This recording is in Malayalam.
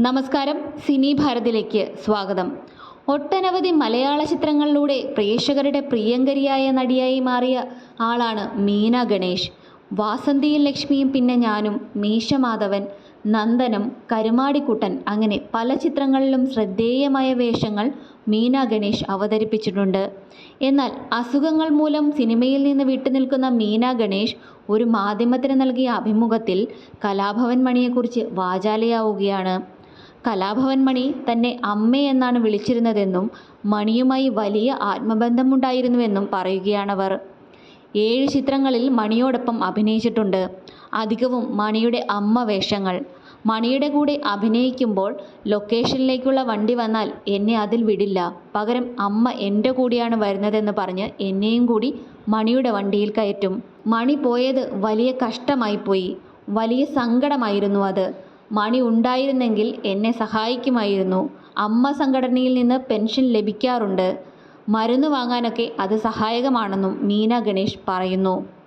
നമസ്കാരം. സിനി ഭാരതിലേക്ക് സ്വാഗതം. ഒട്ടനവധി മലയാള ചിത്രങ്ങളിലൂടെ പ്രേക്ഷകരുടെ പ്രിയങ്കരിയായ നടിയായി മാറിയ ആളാണ് മീന ഗണേഷ്. വാസന്തിയും ലക്ഷ്മിയും പിന്നെ ഞാനും മീശമാധവൻ നന്ദനം കരുമാടിക്കുട്ടൻ അങ്ങനെ പല ചിത്രങ്ങളിലും ശ്രദ്ധേയമായ വേഷങ്ങൾ മീന ഗണേഷ് അവതരിപ്പിച്ചിട്ടുണ്ട്. എന്നാൽ അസുഖങ്ങൾ മൂലം സിനിമയിൽ നിന്ന് വിട്ടുനിൽക്കുന്ന മീന ഗണേഷ് ഒരു മാധ്യമത്തിന് നൽകിയ അഭിമുഖത്തിൽ കലാഭവൻ മണിയെക്കുറിച്ച് വാചാലയാവുകയാണ്. കലാഭവൻ മണി തന്നെ അമ്മയെന്നാണ് വിളിച്ചിരുന്നതെന്നും മണിയുമായി വലിയ ആത്മബന്ധമുണ്ടായിരുന്നുവെന്നും പറയുകയാണവർ. ഏഴ് ചിത്രങ്ങളിൽ മണിയോടൊപ്പം അഭിനയിച്ചിട്ടുണ്ട്. അധികവും മണിയുടെ അമ്മ വേഷങ്ങൾ. മണിയുടെ കൂടെ അഭിനയിക്കുമ്പോൾ ലൊക്കേഷനിലേക്കുള്ള വണ്ടി വന്നാൽ എന്നെ അതിൽ വിടില്ല. പകരം അമ്മ എന്റെ കൂടിയാണ് വരുന്നതെന്ന് പറഞ്ഞ് എന്നെയും കൂടി മണിയുടെ വണ്ടിയിൽ കയറ്റും. മണി പോയത് വലിയ കഷ്ടമായിപ്പോയി. വലിയ സങ്കടമായിരുന്നു അത്. മണി ഉണ്ടായിരുന്നെങ്കിൽ എന്നെ സഹായിക്കുമായിരുന്നു. അമ്മ സംഘടനയിൽ നിന്ന് പെൻഷൻ ലഭിക്കാറുണ്ട്. മരുന്ന് വാങ്ങാനൊക്കെ അത് സഹായകമാണെന്നും മീന ഗണേഷ് പറയുന്നു.